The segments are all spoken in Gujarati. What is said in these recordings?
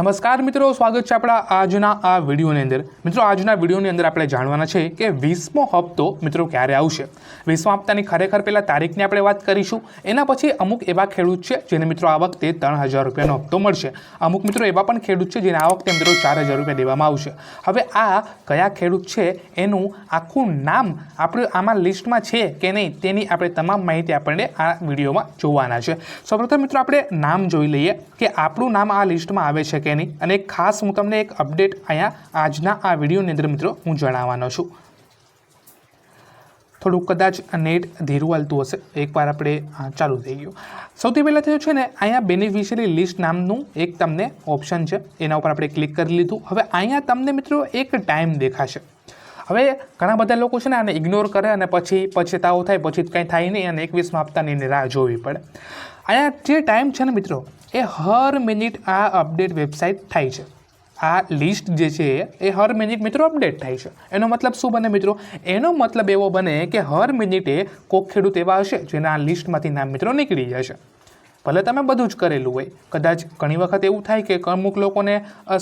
નમસ્કાર મિત્રો, સ્વાગત છે આપણા આજના આ વિડીયોની અંદર. મિત્રો, આજના વિડીયોની અંદર આપણે જાણવાના છે કે વીસમો હપ્તો મિત્રો ક્યારે આવશે? વીસમા હપ્તાની ખરેખર પહેલાં તારીખની આપણે વાત કરીશું. એના પછી અમુક એવા ખેડૂત છે જેને મિત્રો આ વખતે ત્રણ હજાર રૂપિયાનો હપ્તો મળશે. અમુક મિત્રો એવા પણ ખેડૂત છે જેને આ વખતે મિત્રો ચાર હજાર રૂપિયા દેવામાં આવશે. હવે આ કયા ખેડૂત છે એનું આખું નામ આપણે આમાં લિસ્ટમાં છે કે નહીં તેની આપણે તમામ માહિતી આપણને આ વિડીયોમાં જોવાના છે. સૌપ્રથમ મિત્રો, આપણે નામ જોઈ લઈએ કે આપણું નામ આ લિસ્ટમાં આવે છે કે નહીં? અને ખાસ હું તમને એક અપડેટ અહીંયા આજના આ વિડીયોની અંદર મિત્રો હું જણાવવાનો છું. થોડુંક કદાચ નેટ ધીરું હાલતું હશે. એકવાર આપણે ચાલુ થઈ ગયું. સૌથી પહેલાં થયું છે ને, અહીંયા બેનિફિશિયરી લિસ્ટ નામનું એક તમને ઓપ્શન છે. એના ઉપર આપણે ક્લિક કરી લીધું. હવે અહીંયા તમને મિત્રો એક ટાઈમ દેખાશે. હવે ઘણા બધા લોકો છે ને આને ઇગ્નોર કરે અને પછી પછતાવો થાય, પછી કંઈ થાય નહીં અને એકવીસમાં હપ્તાની રાહ જોવી પડે. અહીંયા જે ટાઈમ છે ને મિત્રો, એ હર મિનિટ આ અપડેટ વેબસાઇટ થાય છે. આ લિસ્ટ જે છે, એ હર મિનિટ મિત્રો અપડેટ થાય છે. એનો મતલબ શું બને મિત્રો? એનો મતલબ એવો બને કે હર મિનિટે કોક ખેડૂત એવા હશે જેના આ લિસ્ટમાંથી નામ મિત્રો નીકળી જશે. ભલે તમે બધું જ કરેલું હોય, કદાચ ઘણી વખત એવું થાય કે અમુક લોકોને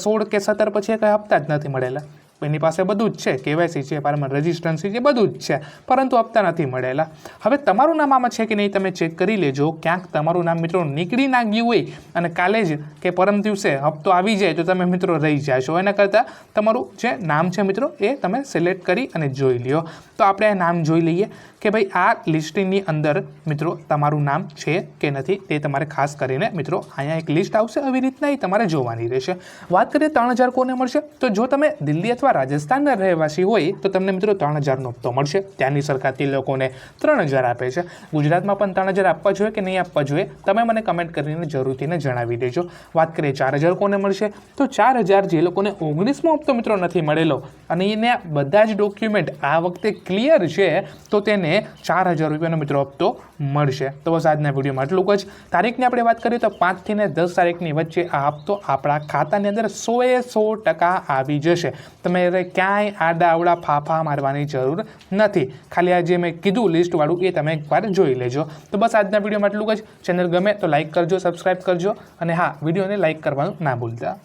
સોળ કે સત્તર પછી કંઈ હપ્તા જ નથી મળેલા. એની પાસે બધું જ છે. કેવાયસી છે પારમાં રજિસ્ટ્રન્સી છે બધું જ છે. પરંતુ હપ્તા નથી મળેલા. હવે તમારું નામ આમાં છે કે નહીં તમે ચેક કરી લેજો. ક્યાંક તમારું નામ મિત્રો નીકળી ના ગયું હોય અને કાલે જ કે પરમ દિવસે હપ્તો આવી જાય તો તમે મિત્રો રહી જશો. એના કરતાં તમારું જે નામ છે મિત્રો એ તમે સિલેક્ટ કરી અને જોઈ લ્યો. તો આપણે આ નામ જોઈ લઈએ કે ભાઈ આ લિસ્ટિંગની અંદર મિત્રો તમારું નામ છે કે નથી તે તમારે ખાસ કરીને મિત્રો અહીંયા એક લિસ્ટ આવશે. આવી રીતના એ તમારે જોવાની રહેશે. વાત કરીએ ત્રણ હજાર કોને મળશે? તો જો તમે દિલ્હી અથવા રાજસ્થાનના રહેવાસી હોય તો તમને મિત્રો ત્રણ હજારનો હપ્તો મળશે. ત્યાંની સરકાર તે લોકોને ત્રણ હજાર આપે છે. ગુજરાતમાં પણ ત્રણ હજાર આપવા જોઈએ કે નહીં આપવા જોઈએ? તમે મને કમેન્ટ કરીને જરૂરથીને જણાવી દેજો. વાત કરીએ ચાર હજાર કોને મળશે? તો ચાર હજાર જે લોકોને ઓગણીસમો હપ્તો મિત્રો નથી મળેલો અને એને બધા જ ડોક્યુમેન્ટ આ વખતે ક્લિયર છે, તો તેને ચાર હજાર રૂપિયાનો મિત્રો હપ્તો મળશે. તો બસ આજના વિડીયોમાં આટલું જ. તારીખની આપણે વાત કરીએ તો પાંચથી ને દસ તારીખની વચ્ચે આ હપ્તો આપણા ખાતાની અંદર સોએ સો ટકા આવી જશે. તમે હવે ક્યાંય આડા અવડા ફાફા મારવાની જરૂર નથી. ખાલી આ જે મેં કીધું લિસ્ટવાળું એ તમે એકવાર જોઈ લેજો. તો બસ આજના વિડીયોમાં આટલું જ. ચેનલ ગમે તો લાઇક કરજો સબસ્ક્રાઇબ કરજો. અને હા, વિડીયોને લાઇક કરવાનું ના ભૂલતા.